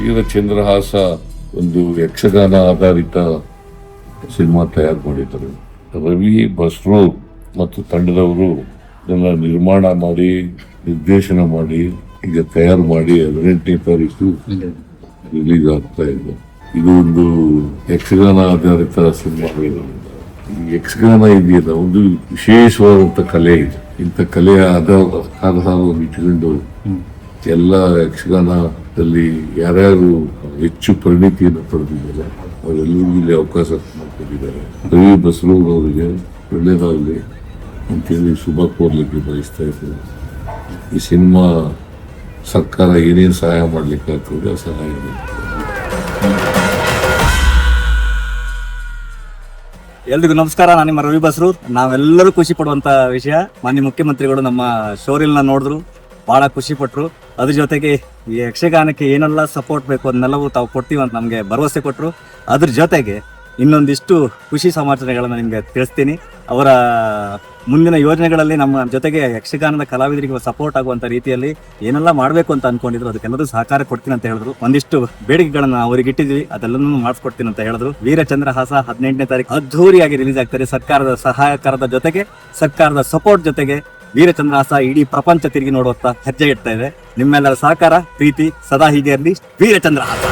ವೀರಚಂದ್ರಹಾಸ ಒಂದು ಯಕ್ಷಗಾನ ಆಧಾರಿತ ಸಿನಿಮಾ ತಯಾರು ಮಾಡಿದ್ದಾರೆ ರವಿ ಬಸ್ರು ಮತ್ತು ತಂಡದವರು ಇದನ್ನ ನಿರ್ಮಾಣ ಮಾಡಿ ನಿರ್ದೇಶನ ಮಾಡಿ ಈಗ ತಯಾರು ಮಾಡಿ ಹದಿನೆಂಟನೇ ತಾರೀಕು ರಿಲೀಸ್ ಆಗ್ತಾ ಇದೆ. ಇದು ಒಂದು ಯಕ್ಷಗಾನ ಆಧಾರಿತ ಸಿನಿಮಾ ಈ ಯಕ್ಷಗಾನ ಇದೆಯಲ್ಲ ಒಂದು ವಿಶೇಷವಾದಂಥ ಕಲೆ ಇದೆ. ಇಂಥ ಕಲೆಯ ಆಧಾರ ಆಧಾರವನ್ನು ಇಟ್ಟುಕೊಂಡು ಎಲ್ಲ ಯಕ್ಷಗಾನದಲ್ಲಿ ಯಾರ್ಯಾರು ಹೆಚ್ಚು ಪರಿಣಿತಿಯನ್ನು ಪಡೆದಿದ್ದಾರೆ ಅವರೆಲ್ಲರಿಗೂ ಇಲ್ಲಿ ಅವಕಾಶ ಮಾಡ್ಕೊಂಡಿದ್ದಾರೆ. ರವಿ ಬಸರೂರ್ ಅವರಿಗೆ ಒಳ್ಳೆಯದಾಗಲಿ ಅಂತೇಳಿ ಶುಭ ಕೋರ್ಲಿಕ್ಕೆ ಬಯಸ್ತಾ ಇದ್ದೀನಿ. ಈ ಸಿನಿಮಾ ಸರ್ಕಾರ ಏನೇನು ಸಹಾಯ ಮಾಡಲಿಕ್ಕೆ ಆಗ್ತದೆ ಆ ಸಹಾಯ ಎಲ್ರಿಗೂ ನಮಸ್ಕಾರ, ನಾನು ನಿಮ್ಮ ರವಿ ಬಸ್ರೂರ್ ನಾವೆಲ್ಲರೂ ಖುಷಿ ಪಡುವಂತ ವಿಷಯ. ಮಾನ್ಯ ಮುಖ್ಯಮಂತ್ರಿಗಳು ನಮ್ಮ ಶೋರಿಲ್ನ ನೋಡಿದ್ರು. ಬಹಳ ಖುಷಿ ಪಟ್ರು ಅದ್ರ ಜೊತೆಗೆ ಈ ಯಕ್ಷಗಾನಕ್ಕೆ ಏನೆಲ್ಲ ಸಪೋರ್ಟ್ ಬೇಕು ಅದನ್ನೆಲ್ಲವೂ ತಾವು ಕೊಡ್ತೀವಿ ಅಂತ ನಮಗೆ ಭರವಸೆ ಕೊಟ್ಟರು ಅದ್ರ ಜೊತೆಗೆ ಇನ್ನೊಂದಿಷ್ಟು ಖುಷಿ ಸಮಾಚಾರಗಳನ್ನು ನಿಮಗೆ ತಿಳಿಸ್ತೀನಿ. ಅವರ ಮುಂದಿನ ಯೋಜನೆಗಳಲ್ಲಿ ನಮ್ಮ ಜೊತೆಗೆ ಯಕ್ಷಗಾನದ ಕಲಾವಿದರಿಗೆ ಸಪೋರ್ಟ್ ಆಗುವಂಥ ರೀತಿಯಲ್ಲಿ ಏನೆಲ್ಲ ಮಾಡಬೇಕು ಅಂತ ಅನ್ಕೊಂಡಿದ್ರು, ಅದಕ್ಕೆಲ್ಲದೂ ಸಹಕಾರ ಕೊಡ್ತೀನಿ ಅಂತ ಹೇಳಿದ್ರು. ಒಂದಿಷ್ಟು ಬೇಡಿಕೆಗಳನ್ನು ಅವರಿಗೆ ಇಟ್ಟಿದ್ವಿ ಅದೆಲ್ಲನೂ ಮಾಡಿಸ್ಕೊಡ್ತೀನಿ ಅಂತ ಹೇಳಿದ್ರು. ವೀರಚಂದ್ರಹಾಸ ಹದಿನೆಂಟನೇ ತಾರೀಕು ಅದ್ಧೂರಿಯಾಗಿ ರಿಲೀಸ್ ಆಗ್ತಾರೆ ಸರ್ಕಾರದ ಸಹಾಯಕಾರದ ಜೊತೆಗೆ, ಸರ್ಕಾರದ ಸಪೋರ್ಟ್ ಜೊತೆಗೆ ವೀರಚಂದ್ರಹಾಸ ಇಡೀ ಪ್ರಪಂಚ ತಿರುಗಿ ನೋಡುವತ್ತ ಹೆಜ್ಜೆ ಇಡ್ತಾ ಇದೆ. ನಿಮ್ಮೆಲ್ಲರ ಸಹಕಾರ, ಪ್ರೀತಿ ಸದಾ ಹೀಗೆ ಇರಲಿ. ವೀರಚಂದ್ರಹಾಸ